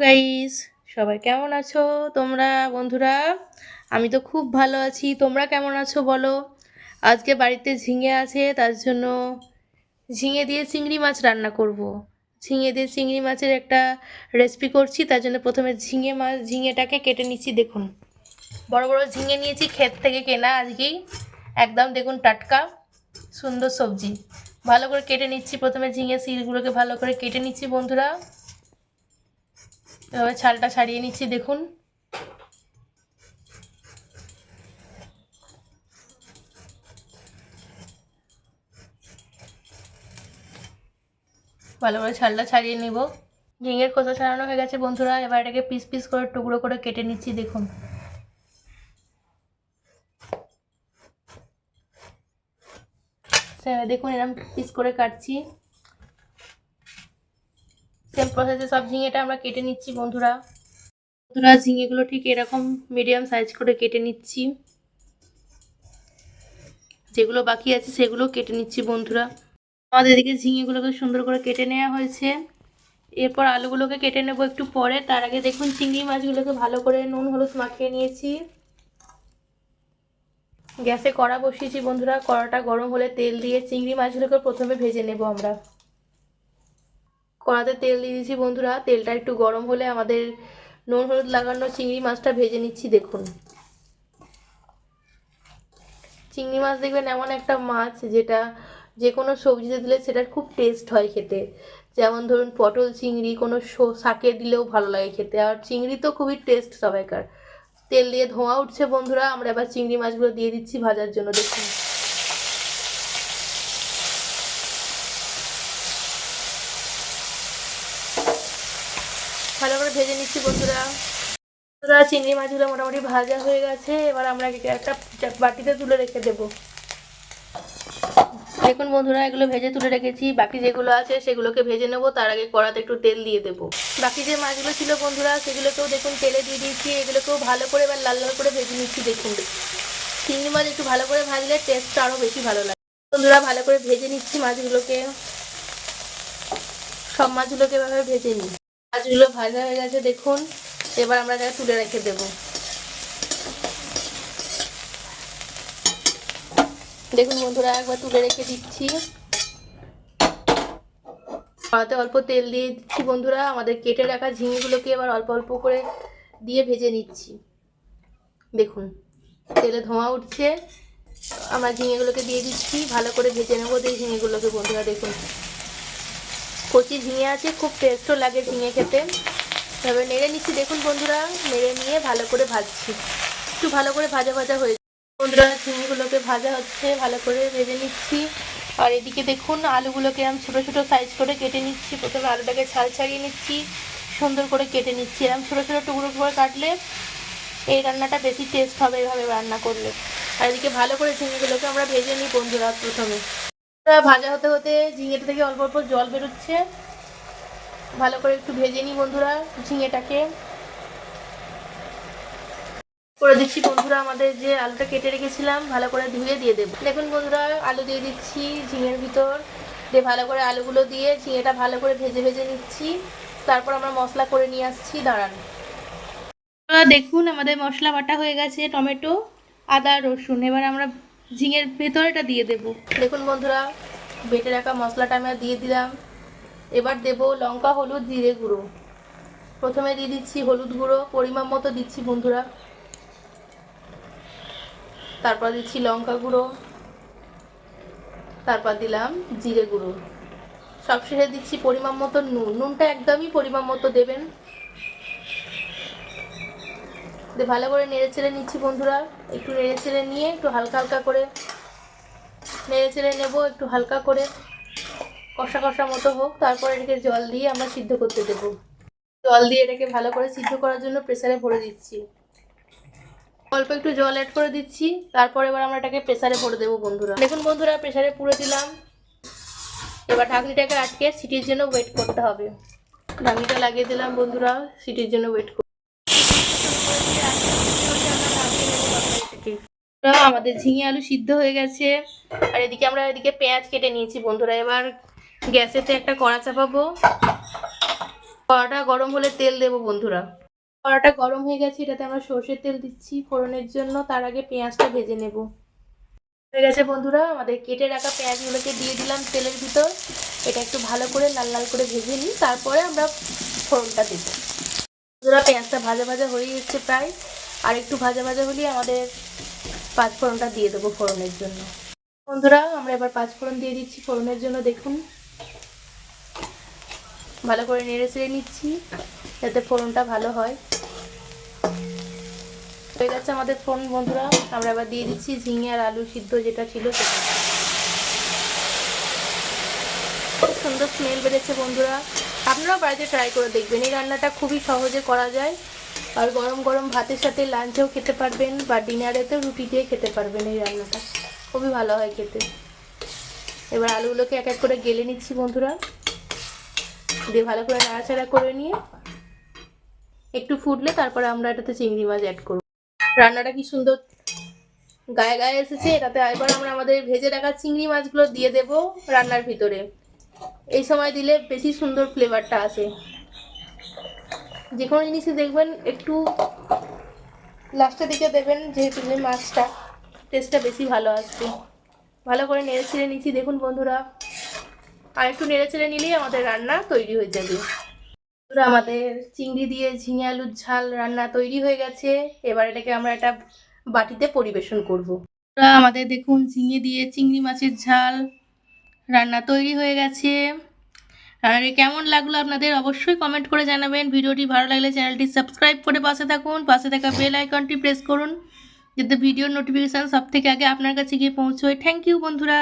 Guys সবাই কেমন আছো? তোমরা, বন্ধুরা? আমি তো খুব ভালো আছি। তোমরা কেমন আছো বলো? আজকে বাড়িতে ঝিঙে আছে, তার জন্য ঝিঙে দিয়ে চিংড়ি মাছ রান্না করব। ঝিঙে দিয়ে চিংড়ি মাছের একটা রেসিপি করছি, তার জন্য প্রথমে ঝিঙে মাছ ঝিঙেটাকে কেটে নিচ্ছি, দেখুন। বড় বড় ঝিঙে নিয়েছি, ক্ষেত থেকে কেনা আজকেই। একদম, দেখুন, টাটকা, সুন্দর সবজি। ভালো করে কেটে নিচ্ছি, প্রথমে ঝিঙে শিলগুলোকে ভালো করে কেটে নিচ্ছি, বন্ধুরা। এভাবে ছালটা ছাড়িয়ে নিচ্ছি, দেখুন। ভালো করে ছালটা ছাড়িয়ে নিব। ঝিঙের খোসা ছাড়ানো হয়ে গেছে, বন্ধুরা। এবার এটাকে পিস পিস করে, টুকরো করে কেটে নিচ্ছি, দেখুন। দেখুন এরকম পিস করে কাটছি। প্রসেসে সব ঝিঙেটা আমরা কেটে নিচ্ছি, বন্ধুরা। বন্ধুরা, ঝিঙেগুলো ঠিক এরকম মিডিয়াম সাইজ করে কেটে নিচ্ছি। যেগুলো বাকি আছে সেগুলো কেটে নিচ্ছি, বন্ধুরা। আমাদের এদিকে ঝিঙেগুলোকে সুন্দর করে কেটে নেওয়া হয়েছে। এরপর আলুগুলোকে কেটে নেব একটু পরে। তার আগে দেখুন, চিংড়ি মাছগুলোকে ভালো করে নুন, হলুদ মাখিয়ে নিয়েছি। গ্যাসে কড়া বসিয়েছি, বন্ধুরা। কড়াটা গরম হলে তেল দিয়ে চিংড়ি মাছগুলোকে প্রথমে ভেজে নেব আমরা। কড়াতে তেল দিয়ে দিয়েছি বন্ধুরা। তেলটা একটু গরম হলে আমাদের নুন, হলুদ লাগানো চিংড়ি মাছটা ভেজে নিচ্ছি, দেখুন। চিংড়ি মাছ দেখবেন এমন একটা মাছ যেটা যে কোনো সবজিতে দিলে সেটার খুব টেস্ট হয় খেতে। যেমন ধরুন পটল চিংড়ি, কোনো শাকে দিলেও ভালো লাগে খেতে। আর চিংড়ি তো খুবই টেস্ট সবাইকার। তেল দিয়ে ধোঁয়া উঠছে বন্ধুরা, আমরা এবার চিংড়ি মাছগুলো দিয়ে দিচ্ছি ভাজার জন্য, দেখুন। ভালো করে ভেজে নিচ্ছি বন্ধুরা। বন্ধুরা, চিংড়ি মাছগুলো মোটামুটি ভাজা হয়ে গেছে। এবার আমরা একে একটা বাটিতে তুলে রেখে দেবো। দেখুন বন্ধুরা, এগুলো ভেজে তুলে রেখেছি। বাকি যেগুলো আছে সেগুলোকে ভেজে নেব। তার আগে কড়াতে একটু তেল দিয়ে দেবো। বাকি যে মাছগুলো ছিল বন্ধুরা, সেগুলোকেও দেখুন তেলে দিয়ে দিয়েছি। এগুলোকেও ভালো করে এবার লাল লাল করে ভেজে নিচ্ছি, দেখুন। চিংড়ি মাছ একটু ভালো করে ভাজলে টেস্টটা আরও বেশি ভালো লাগে। বন্ধুরা, ভালো করে ভেজে নিচ্ছি মাছগুলোকে। সব মাছগুলোকে এভাবে ভেজে নিই। মাছগুলো ভাজা হয়ে গেছে, দেখুন। এবার আমরা এটা তুলে রেখে দেবো। দেখুন বন্ধুরা, একবার তুলে রেখে দিচ্ছি। কড়াতে অল্প তেল দিয়ে দিচ্ছি বন্ধুরা, আমাদের কেটে রাখা ঝিঙেগুলোকে এবার অল্প অল্প করে দিয়ে ভেজে নিচ্ছি। দেখুন, তেলে ধোঁয়া উঠছে। আমরা ঝিঙেগুলোকে দিয়ে দিচ্ছি, ভালো করে ভেজে নেব। দিয়ে ঝিঙেগুলোকে বন্ধুরা, দেখুন। কচি ঝিঙে আছে, খুব টেস্টও লাগে ঝিঙে খেতে। তবে নেড়ে নিচ্ছি, দেখুন বন্ধুরা, নেড়ে নিয়ে ভালো করে ভাজছি। একটু ভালো করে ভাজা ভাজা হয়ে বন্ধুরা, ঝিঙেগুলোকে ভাজা হচ্ছে, ভালো করে ভেজে নিচ্ছি। আর এদিকে দেখুন, আলুগুলোকে আমি ছোটো ছোটো সাইজ করে কেটে নিচ্ছি। প্রথমে আলুটাকে ছাল ছাড়িয়ে নিচ্ছি, সুন্দর করে কেটে নিচ্ছি। এরকম ছোটো ছোটো টুকরো করে কাটলে এই রান্নাটা বেশি টেস্ট হবে এভাবে রান্না করলে। আর এদিকে ভালো করে ঝিঙেগুলোকে আমরা ভেজে নিই বন্ধুরা প্রথমে। ভাজা হতে হতে ঝিঙেটা থেকে অল্প অল্প জল বেরোচ্ছে। ভালো করে একটু ভেজে নিই বন্ধুরা ঝিঙেটাকে। করে দিচ্ছি বন্ধুরা আমাদের যে আলুটা কেটে রেখেছিলাম, ভালো করে ধুয়ে দিয়ে দেবো। দেখুন বন্ধুরা, আলু দিয়ে দিচ্ছি ঝিঙের ভিতর। দিয়ে ভালো করে আলুগুলো দিয়ে ঝিঙেটা ভালো করে ভেজে ভেজে নিচ্ছি। তারপর আমরা মশলা করে নিয়ে আসছি, দাঁড়ান। দেখুন আমাদের মশলা বাটা হয়ে গেছে, টমেটো, আদা, রসুন। এবার আমরা ঝিঙের ভেতরটা দিয়ে দেব। দেখুন বন্ধুরা, বেটে রাখা মশলাটা আমরা দিয়ে দিলাম। এবার দেব লঙ্কা, হলুদ, জিরে গুঁড়ো। প্রথমে দিয়ে দিচ্ছি হলুদ গুঁড়ো, পরিমাণ মতো দিচ্ছি বন্ধুরা। তারপর দিচ্ছি লঙ্কা গুঁড়ো। তারপর দিলাম জিরে গুঁড়ো। সবশেষে দিচ্ছি পরিমাণ মতো নুন। নুনটা একদমই পরিমাণ মতো দেবেন। দিয়ে ভালো করে নেড়ে চেড়ে নিচ্ছি বন্ধুরা। একটু নেড়ে চেড়ে নিয়ে, একটু হালকা হালকা করে নেড়ে চেড়ে নেব, একটু হালকা করে। কষা কষা মতো হোক, তারপর এটাকে জল দিয়ে আমরা সিদ্ধ করতে দেবো। জল দিয়ে এটাকে ভালো করে সিদ্ধ করার জন্য প্রেসারে ভরে দিচ্ছি। অল্প একটু জল অ্যাড করে দিচ্ছি, তারপর এবার আমরা এটাকে প্রেসারে ভরে দেবো বন্ধুরা। দেখুন বন্ধুরা, প্রেসারে পুরে দিলাম। এবার ঢাকনিটাকে আটকে সিটির জন্য ওয়েট করতে হবে। ঢাকনিটা লাগিয়ে দিলাম বন্ধুরা, সিটির জন্য ওয়েট আমাদের ঝিঙে আলু সিদ্ধ হয়ে গেছে। আর এদিকে আমরা এদিকে পেঁয়াজ কেটে নিয়েছি। বন্ধুরা, এবার গ্যাসেতে একটা কড়া চাপাবো। কড়াটা গরম হলে তেল দেবো, বন্ধুরা। কড়াটা গরম হয়ে গেছে, এটাতে আমরা সর্ষের তেল দিচ্ছি ফোড়নের জন্য। তার আগে পেঁয়াজটা ভেজে নেব। হয়ে গেছে, বন্ধুরা, আমাদের কেটে রাখা পেঁয়াজগুলোকে দিয়ে দিলাম তেলের ভিতর। এটা একটু ভালো করে লাল লাল করে ভেজে নিই। তারপরে আমরা ফোড়নটা দেবো। বন্ধুরা পেঁয়াজটা ভাজা ভাজা হয়ে যাচ্ছে প্রায়। আর একটু ভাজা ভাজা হলেই আমাদের পাঁচ ফোড়নটা দিয়ে দেবো ফোড়নের জন্য। বন্ধুরা, আমরা এবার পাঁচ ফোড়ন দিয়ে দিচ্ছি ফোড়নের জন্য, দেখুন। ভালো করে নেড়ে চেড়ে নিচ্ছি, যাতে ফোড়নটা ভালো হয়। হয়ে গেছে আমাদের ফোড়ন, বন্ধুরা। আমরা এবার দিয়ে দিচ্ছি ঝিঙে আর আলু সিদ্ধ যেটা ছিল সেটা। সুন্দর স্মেল বেড়েছে, বন্ধুরা। আপনারাও বাড়িতে ট্রাই করে দেখবেন। এই রান্নাটা খুবই সহজে করা যায়। আর গরম গরম ভাতের সাথে লাঞ্চেও খেতে পারবেন বা ডিনারেতেও রুটি দিয়ে খেতে পারবেন এই রান্নাটা। খুবই ভালো হয় খেতে। এবার আলুগুলোকে এক এক করে গেলে নিচ্ছি বন্ধুরা। দিয়ে ভালো করে নাড়াচাড়া করে নিয়ে একটু ফুটলে তারপরে আমরা এটাতে চিংড়ি মাছ অ্যাড করব। রান্নাটা কি সুন্দর গায়ে গায়ে এসেছে। এটাতে এবার আমরা আমাদের ভেজে রাখা চিংড়ি মাছগুলো দিয়ে দেব রান্নার ভিতরে। এই সময় দিলে বেশি সুন্দর ফ্লেভারটা আসে। যে কোনো জিনিসই দেখবেন একটু লাস্টের দিকে দেবেন যেহেতু মাছটা টেস্টটা বেশি ভালো আসবে। ভালো করে নেড়ে ছেড়ে নিচ্ছি। দেখুন বন্ধুরা আর একটু নেড়ে চেড়ে নিলেই আমাদের রান্না তৈরি হয়ে যাবে। বন্ধুরা, আমাদের চিংড়ি দিয়ে ঝিঙে আলুর ঝাল রান্না তৈরি হয়ে গেছে। এবার এটাকে আমরা একটা বাটিতে পরিবেশন করব। আমাদের দেখুন ঝিঙে দিয়ে চিংড়ি মাছের ঝাল। রান্না তৈরি হয়ে গেছে। আর কেমন লাগল আপনাদের অবশ্যই কমেন্ট করে জানাবেন। ভিডিওটি ভালো লাগলে চ্যানেলটি সাবস্ক্রাইব করে পাশে থাকুন। পাশে থাকা বেল আইকনটি প্রেস করুন। যাতে ভিডিওর নোটিফিকেশান সব থেকে আগে আপনার কাছে গিয়ে পৌঁছয়। থ্যাংক ইউ বন্ধুরা।